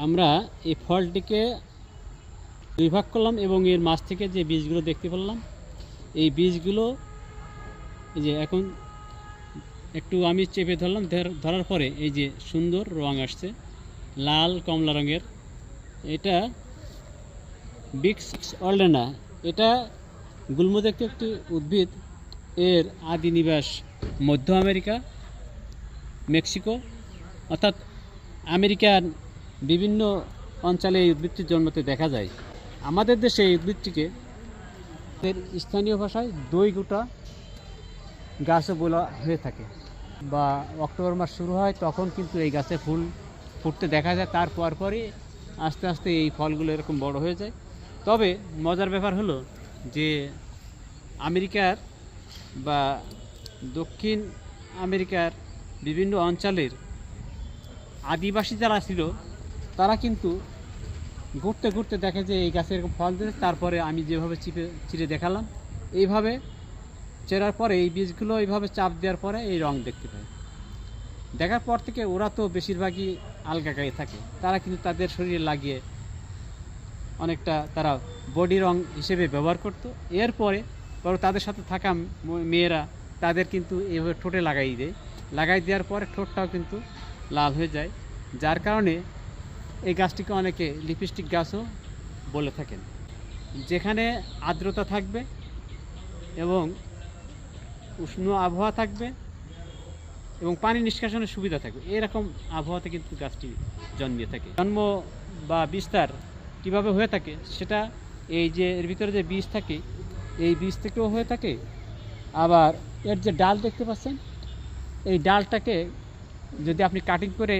আমরা এই ফলটিকে দুই ভাগ করলাম এবং এর মাছ থেকে যে বীজগুলো দেখতে পেলাম, এই বীজগুলো যে এখন একটু আমি চেপে ধরলাম, ধর- ধরার পরে এই যে সুন্দর রং আসছে, লাল কমলা রঙের। এটা বিক্স অর্লেনা এটা গুল্মজাতীয় একটি উদ্ভিদ। এর আদি নিবাস মধ্য আমেরিকা, মেক্সিকো, অর্থাৎ আমেরিকার বিভিন্ন অঞ্চলে এই উদ্ভিদটি জন্মতে দেখা যায়। আমাদের দেশে এই উদ্ভিদটিকে স্থানীয় ভাষায় দই গোটা গাছও বলা হয়ে থাকে বা অক্টোবর মাস শুরু হয়, তখন কিন্তু এই গাছে ফুল ফুটতে দেখা যায় তার পর পরই আস্তে আস্তে এই ফলগুলো এরকম বড় হয়ে যায়। তবে মজার ব্যাপার হলো যে আমেরিকার বা দক্ষিণ আমেরিকার বিভিন্ন অঞ্চলের আদিবাসী যারা ছিল তারা কিন্তু ঘুরতে ঘুরতে দেখে যে এই গাছে এরকম ফল দিয়েছে। তারপরে আমি যেভাবে চিপে চিরে দেখালাম, এইভাবে চেরার পরে এই বীজগুলো এইভাবে চাপ দেওয়ার পরে এই রং দেখতে পায় দেখার পর থেকে ওরা তো বেশিরভাগই আলগা গায়ে থাকে। তারা কিন্তু তাদের শরীরে লাগিয়ে অনেকটা তারা বডি রং হিসেবে ব্যবহার করতো। এরপরে পরে তাদের সাথে থাকা মেয়েরা তাদের কিন্তু এভাবে ঠোঁটে লাগাই দেয়। লাগাই দেওয়ার পরে ঠোঁটটাও কিন্তু লাল হয়ে যায়। যার কারণে এই গাছটিকে অনেকে লিপস্টিক গাছও বলে থাকেন। যেখানে আর্দ্রতা থাকবে এবং উষ্ণ আবহাওয়া থাকবে এবং পানি নিষ্কাশনের সুবিধা থাকবে। এরকম আবহাওয়াতে কিন্তু গাছটি জন্মিয়ে থাকে। জন্ম বা বিস্তার কীভাবে হয়ে থাকে সেটা এই যে এর ভিতরে যে বীজ থাকে, এই বীজ থেকেও হয়ে থাকে। আবার এর যে ডাল দেখতে পাচ্ছেন, এই ডালটাকে যদি আপনি কাটিং করে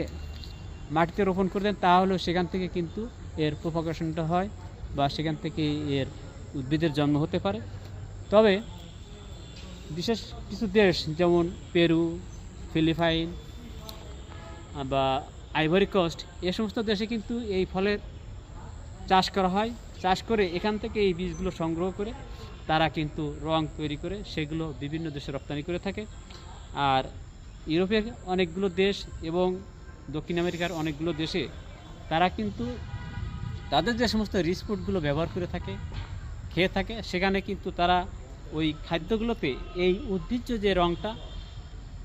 মাটিতে রোপণ করে দেন, তাহলেও সেখান থেকে কিন্তু এর প্রোপাগেশনটা হয় বা সেখান থেকে এর উদ্ভিদের জন্ম হতে পারে। তবে বিশেষ কিছু দেশ যেমন পেরু, ফিলিপাইন, বা আইভরি কোস্ট, এ সমস্ত দেশে কিন্তু এই ফলের চাষ করা হয়। চাষ করে এখান থেকে এই বীজগুলো সংগ্রহ করে তারা কিন্তু রং তৈরি করে সেগুলো বিভিন্ন দেশে রপ্তানি করে থাকে। আর ইউরোপের অনেকগুলো দেশ এবং দক্ষিণ আমেরিকার অনেকগুলো দেশে, তারা কিন্তু তাদের যে সমস্ত রিচ ফুডগুলো ব্যবহার করে থাকে, খেয়ে থাকে, সেখানে কিন্তু তারা ওই খাদ্যগুলোতে এই উদ্ভিজ্জ যে রঙটা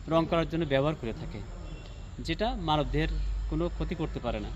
রং করার জন্য ব্যবহার করে থাকে, যেটা মানবদেহের কোনো ক্ষতি করতে পারে না।